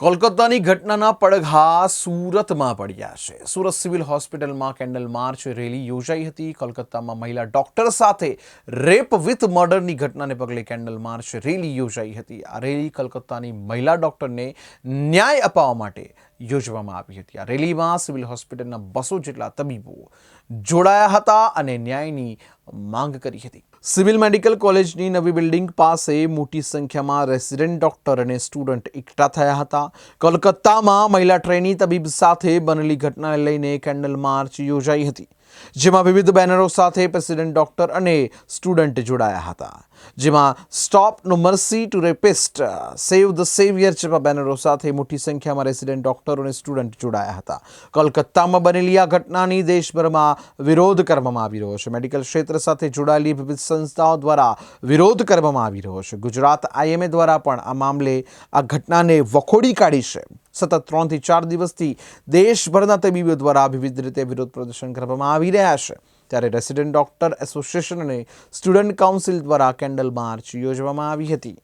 કોલકાતાની ઘટનાના પડઘા સુરતમાં પડ્યા છે. સુરત સિવિલ હોસ્પિટલમાં કેન્ડલ માર્ચ રેલી યોજાઈ હતી. કોલકાતામાં મહિલા ડોક્ટર સાથે રેપ વિથ મર્ડરની ઘટનાને પગલે કેન્ડલ માર્ચ રેલી યોજાઈ હતી. આ રેલી કોલકાતાની મહિલા ડોક્ટરને ન્યાય અપાવવા માટે યોજવામાં આવી હતી. આ રેલીમાં સિવિલ હોસ્પિટલના બસો જેટલા તબીબો જોડાયા હતા અને ન્યાયની માંગ કરી હતી. સિવિલ મેડિકલ કોલેજની નવી બિલ્ડિંગ પાસે મોટી સંખ્યામાં રેસિડેન્ટ ડોક્ટર અને સ્ટુડન્ટ એકઠા થયા હતા. કોલકાતામાં મહિલા ટ્રેની તબીબ સાથે બનેલી ઘટનાને લઈને કેન્ડલ માર્ચ યોજાઈ હતી. જેમાં વિવિધ બેનરો સાથે પ્રેસિડેન્ટ ડોક્ટર અને સ્ટુડન્ટ જોડાયા હતા. જેમાં stop no mercy to rapist, save the saviour જેવા બેનરો સાથે મોટી સંખ્યામાં રેસિડેન્ટ ડોક્ટરો અને સ્ટુડન્ટ જોડાયા હતા. કોલકાતામાં બનેલી આ ઘટનાની દેશભરમાં વિરોધ કરવામાં આવી રહ્યો છે. મેડિકલ ક્ષેત્ર સાથે જોડાયેલી વિવિધ સંસ્થાઓ દ્વારા વિરોધ કરવામાં આવી રહ્યો છે. ગુજરાત આઈએમએ દ્વારા પણ આ મામલે આ ઘટનાને વખોડી કાઢી છે. સતત ત્રણથી ચાર દિવસથી દેશભરના તબીબો દ્વારા વિવિધ રીતે વિરોધ પ્રદર્શન કરવામાં આવી રહ્યા છે. ત્યારે રેસિડેન્ટ ડોક્ટર એસોસિએશન અને સ્ટુડન્ટ કાઉન્સિલ દ્વારા કેન્ડલ માર્ચ યોજવામાં આવી હતી.